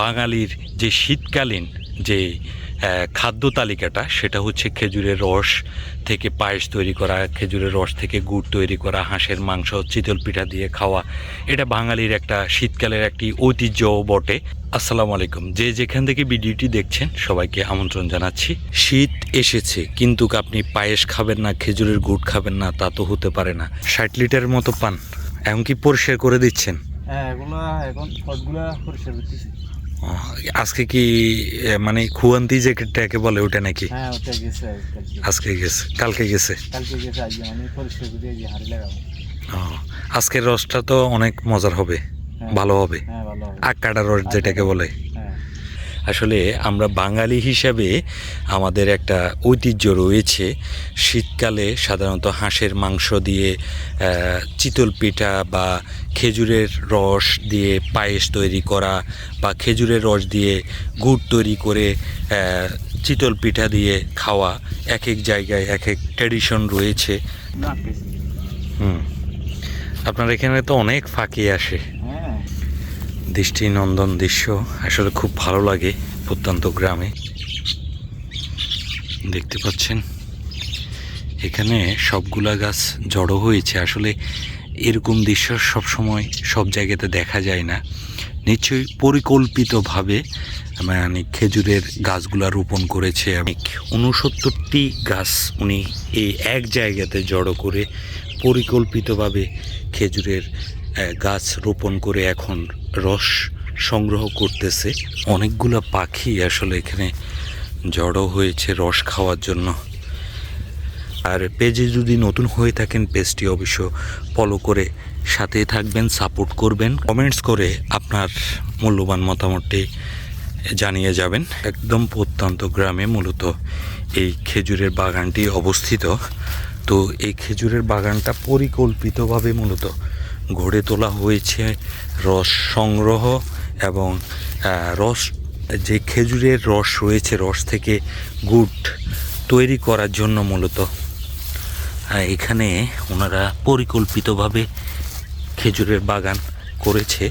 বাঙালির যে শীতকালীন যে খাদ্য তালিকাটা, সেটা হচ্ছে খেজুরের রস থেকে পায়েস তৈরি করা, খেজুরের রস থেকে গুড় তৈরি করা, হাঁসের মাংস, চিতল পিঠা দিয়ে খাওয়া। এটা বাঙালির একটা শীতকালের একটি ঐতিহ্য বটে। আসসালামু আলাইকুম। যে যেখান থেকে ভিডিওটি দেখছেন, সবাইকে আমন্ত্রণ জানাচ্ছি। শীত এসেছে, কিন্তু আপনি পায়েস খাবেন না, খেজুরের গুড় খাবেন না, তা তো হতে পারে না। ষাট লিটার মতো পান। এমনকি পরিষ্কার করে দিচ্ছেন? হ্যাঁ আজকে কি মানে খুয়ান্তি যেটাকে বলে ওটা নাকি? হ্যাঁ ওটা গেছে আজকে গেছে কালকে গেছে? কালকে গেছে আজকে পরিষ্কার করে এই হাড়ি লাগাবো। ও, আজকের রসটা তো অনেক মজার হবে হ্যাঁ, ভালো হবে। আক্কাটা ভালো রস যেটাকে বলে। হ্যাঁ আসলে আমরা বাঙালি হিসাবে আমাদের একটা ঐতিহ্য রয়েছে। শীতকালে সাধারণত হাঁসের মাংস দিয়ে চিতল পিঠা বা খেজুরের রস দিয়ে পায়েস তৈরি করা বা খেজুরের রস দিয়ে গুড় তৈরি করে চিতল পিঠা দিয়ে খাওয়া এক এক জায়গায় এক এক ট্র্যাডিশন রয়েছে হুম। আপনার এখানে তো অনেক ফাঁকি আসে। দৃষ্টিনন্দন দৃশ্য আসলে খুব ভালো লাগে প্রত্যন্ত গ্রামে। দেখতে পাচ্ছেন? এখানে সবগুলা গাছ জড়ো হয়েছে। আসলে এরকম দৃশ্য সব সময় সব জায়গাতে দেখা যায় না। নিশ্চয়ই পরিকল্পিতভাবে মানে খেজুরের গাছগুলা রোপণ করেছে উনসত্তরটি গাছ উনি এই এক জায়গাতে জড়ো করে পরিকল্পিতভাবে খেজুরের গাছ রোপণ করে এখন রস সংগ্রহ করতেছে। অনেকগুলো পাখি আসলে এখানে জড়ো হয়েছে রস খাওয়ার জন্য। আর পেজে যদি নতুন হয়ে থাকেন, পেজটি অবশ্য ফলো করে সাথে থাকবেন সাপোর্ট করবেন। কমেন্টস করে আপনার মূল্যবান মতামতটি জানিয়ে যাবেন। একদম প্রত্যন্ত গ্রামে মূলত এই খেজুরের বাগানটি অবস্থিত। তো এই খেজুরের বাগানটা পরিকল্পিতভাবে মূলত গড়ে তোলা হয়েছে রস সংগ্রহ এবং রস, যে খেজুরের রস রয়েছে, রস থেকে গুড় তৈরি করার জন্য মূলত এখানে ওনারা পরিকল্পিতভাবে খেজুরের বাগান করেছে।